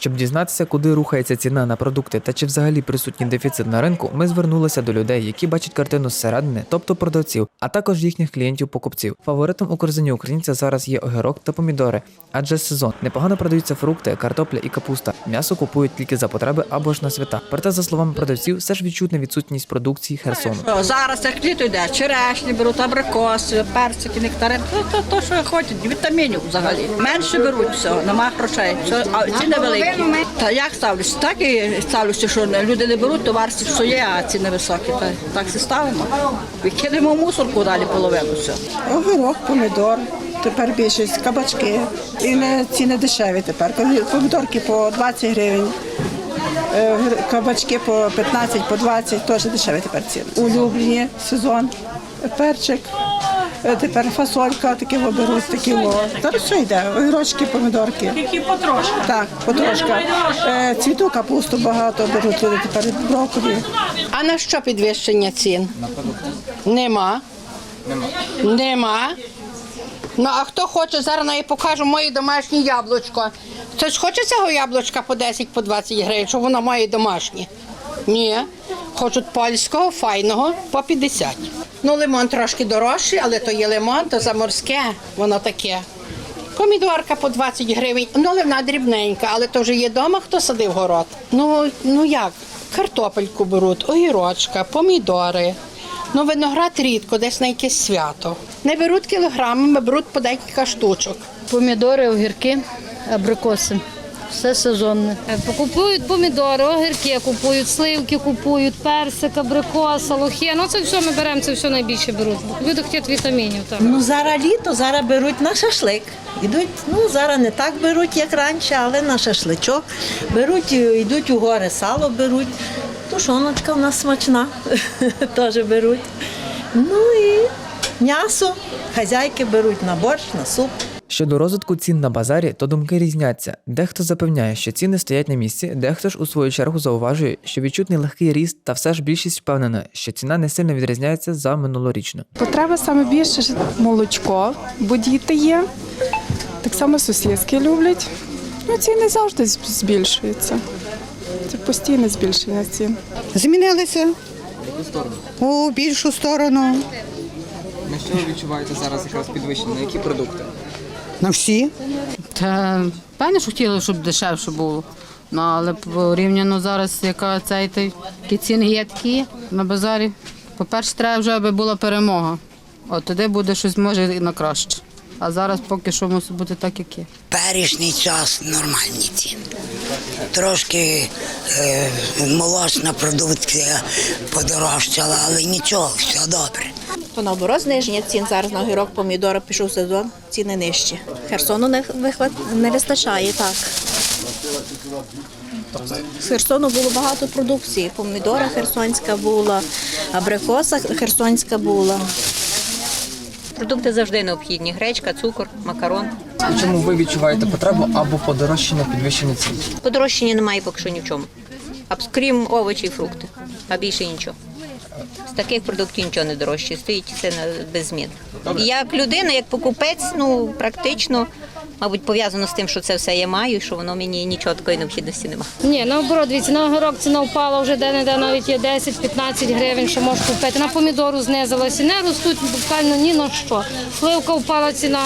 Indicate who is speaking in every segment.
Speaker 1: Щоб дізнатися, куди рухається ціна на продукти та чи взагалі присутній дефіцит на ринку, ми звернулися до людей, які бачать картину зсередини, тобто продавців, а також їхніх клієнтів-покупців. Фаворитом у корзині українця зараз є огірок та помідори, адже сезон непогано продаються фрукти, картопля і капуста. М'ясо купують тільки за потреби або ж на свята. Проте, за словами продавців, все ж відчутна відсутність продукції Херсону.
Speaker 2: Що, Зараз як літо йде, черешні беруть, абрикоси, персики, нектарин. То, то, то що хочуть, вітамінів взагалі. Менше беруть всього, нема грошей. Все, а ціни великі. Та як ставлюся? Так і ставлюся, що люди не беруть, товар все є, а ціни високі. Та, так і ставимо. Викинемо в мусорку далі половину все.
Speaker 3: Огірок, помідор, тепер більшість кабачки. І не, ціни дешеві тепер. Помідорки по 20 гривень, е, кабачки по 15, по 20, теж дешеві тепер ціни. Улюблені сезон, перчик, е, тепер фасолька, такі беруть, такі во. Та все йде, огірочки, помідорки.
Speaker 4: Які потрошки.
Speaker 3: Так, потрошка. Е, Цвіту капусту багато беруть люди тепер брокколі.
Speaker 5: А на що підвищення цін? Нема. Нема. Ну а хто хоче, зараз я покажу моє домашнє яблучко. Хтось хоче цього яблучка по 10, по 20 гривень, що воно моє домашнє? Ні. Хочуть польського, файного по 50. Ну, лимон трошки дорожчий, але то є лимон, то заморське, воно таке. Помідорка по 20 гривень, ну але вона дрібненька, але то вже є вдома, хто садив город. Ну, ну як? Картопельку беруть, огірочка, помідори. Ну, виноград рідко, десь на якесь свято. Не беруть кілограмами, беруть по декілька штучок.
Speaker 6: Помідори, огірки, абрикоси. Все сезонне. Купують помідори, огірки, купують сливки, купують персик, абрикоса, лохи. Ну це все ми беремо, це все найбільше беруть. Люди хочуть вітамінів. Так.
Speaker 7: Ну зараз літо, зараз беруть на шашлик. Ідуть, ну зараз не так беруть, як раніше, але на шашличок. Беруть, е, йдуть у гори, сало беруть. Тушоночка в нас смачна, теж беруть. Ну і м'ясо. Хазяйки беруть на борщ, на суп.
Speaker 1: Щодо розвитку цін на базарі, то думки різняться. Дехто запевняє, що ціни стоять на місці, дехто ж у свою чергу зауважує, що відчутний легкий ріст, та все ж більшість впевнена, що ціна не сильно відрізняється за минулорічну.
Speaker 8: Потреба саме більше молочко, бо діти є. Так само сусідські люблять. Ну, ціни завжди збільшуються. Це постійне збільшення цін.
Speaker 9: Змінилися у більшу сторону.
Speaker 10: На що ви відчуваєте зараз якраз підвищення? На які продукти?
Speaker 9: На всі.
Speaker 11: Та певно, що хотіли, щоб дешевше було. Ну, але порівняно зараз, яка цей той, які ціни є такі на базарі. По-перше, треба вже, аби була перемога. От тоді буде щось може і на краще. А зараз поки що мусить бути так, як є.
Speaker 12: Перішній час нормальні ціни. Трошки е, молочна продукція подорожчала, але нічого, все добре.
Speaker 13: То наоборот зниження цін зараз на огірок, помідори пішов сезон, ціни нижчі. Херсону не, вихват... не вистачає так. З Херсону було багато продукції. Помідора херсонська була, абрикоса херсонська була.
Speaker 14: Продукти завжди необхідні: гречка, цукор, макарон.
Speaker 10: Чому ви відчуваєте потребу або подорожчання підвищення цін?
Speaker 14: Подорожчання немає поки що ні в чому. А крім овочі і фрукти, а більше нічого. З таких продуктів нічого не дорожче, стоїть все без змін. Як людина, як покупець, ну практично, мабуть, пов'язано з тим, що це все я маю, що воно мені нічого такої необхідності немає.
Speaker 6: Ні, наоборот, дивіться, на огірок ціна впала вже де-не-де навіть є 10-15 гривень, що можеш купити. На помідору знизилася. Не ростуть буквально ні на що. Сливка впала ціна.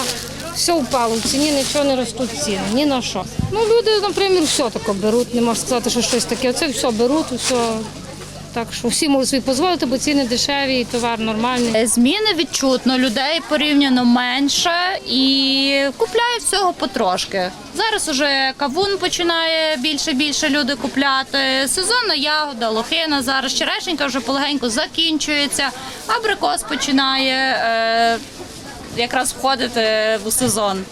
Speaker 6: Все впало, в ціні нічого не ростуть ціни, ні на що. Ну, люди, наприклад, все таке беруть, не можу сказати, що щось таке. Оце все беруть, все. Так що всі можуть собі дозволити, бо ціни дешеві і товар нормальний.
Speaker 15: Зміни відчутно, людей порівняно менше і купляють всього потрошки. Зараз уже кавун починає більше більше люди купляти. Сезонна ягода, лохина, зараз черешенька вже полегенько закінчується, абрикос починає е, якраз входити в сезон.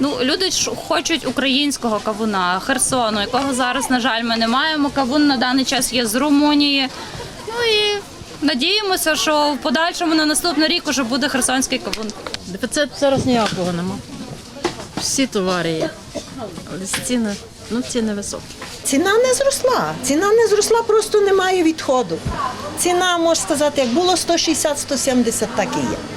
Speaker 15: Ну, люди ж хочуть українського кавуна, Херсону, якого зараз, на жаль, ми не маємо. Кавун на даний час є з Румунії. Ну і надіємося, що в подальшому на наступний рік уже буде херсонський кавун.
Speaker 5: Дефіциту зараз ніякого нема. Всі товари є. Але ціни, ну ціни високі.
Speaker 7: Ціна не зросла. Ціна не зросла, просто немає відходу. Ціна, можна сказати, як було 160-170, так і є.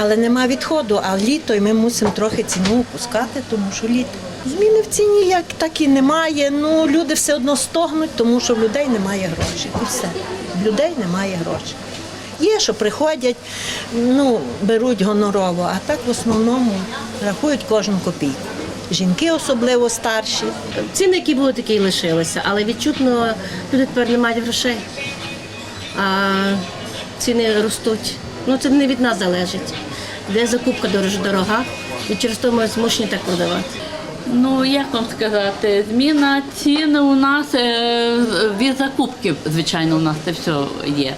Speaker 7: Але нема відходу, а літо і ми мусимо трохи ціну опускати, тому що літо. Зміни в ціні як так і немає. Ну, люди все одно стогнуть, тому що в людей немає грошей. І все. В людей немає грошей. Є, що приходять, ну, беруть гонорово, а так в основному рахують кожну копійку. Жінки особливо старші.
Speaker 4: Ціни, які були, такі й лишилися, але відчутно люди тепер не мають грошей, а ціни ростуть. Ну це не від нас залежить. Де закупка дуже дорога, і через то ми змушені так продавати.
Speaker 16: Ну, як вам сказати, зміна цін у нас е, від закупки, звичайно, у нас це все є.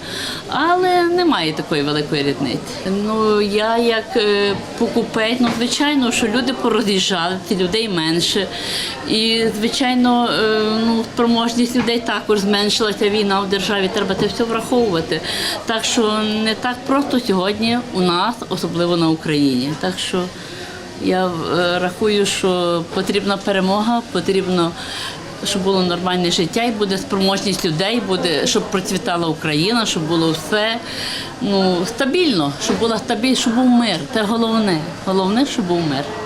Speaker 16: Але немає такої великої різниці. Ну, я як е, покупець, ну, звичайно, що люди пороз'їжджалися, людей менше. І, звичайно, е, ну, спроможність людей також зменшилася. Війна в державі, треба це все враховувати. Так що не так просто сьогодні у нас, особливо на Україні. Так що я е, рахую, що потрібна перемога, потрібно, щоб було нормальне життя і буде спроможність людей, буде, щоб процвітала Україна, щоб було все ну, стабільно, щоб була стабільність, щоб був мир. Це головне. Головне, щоб був мир.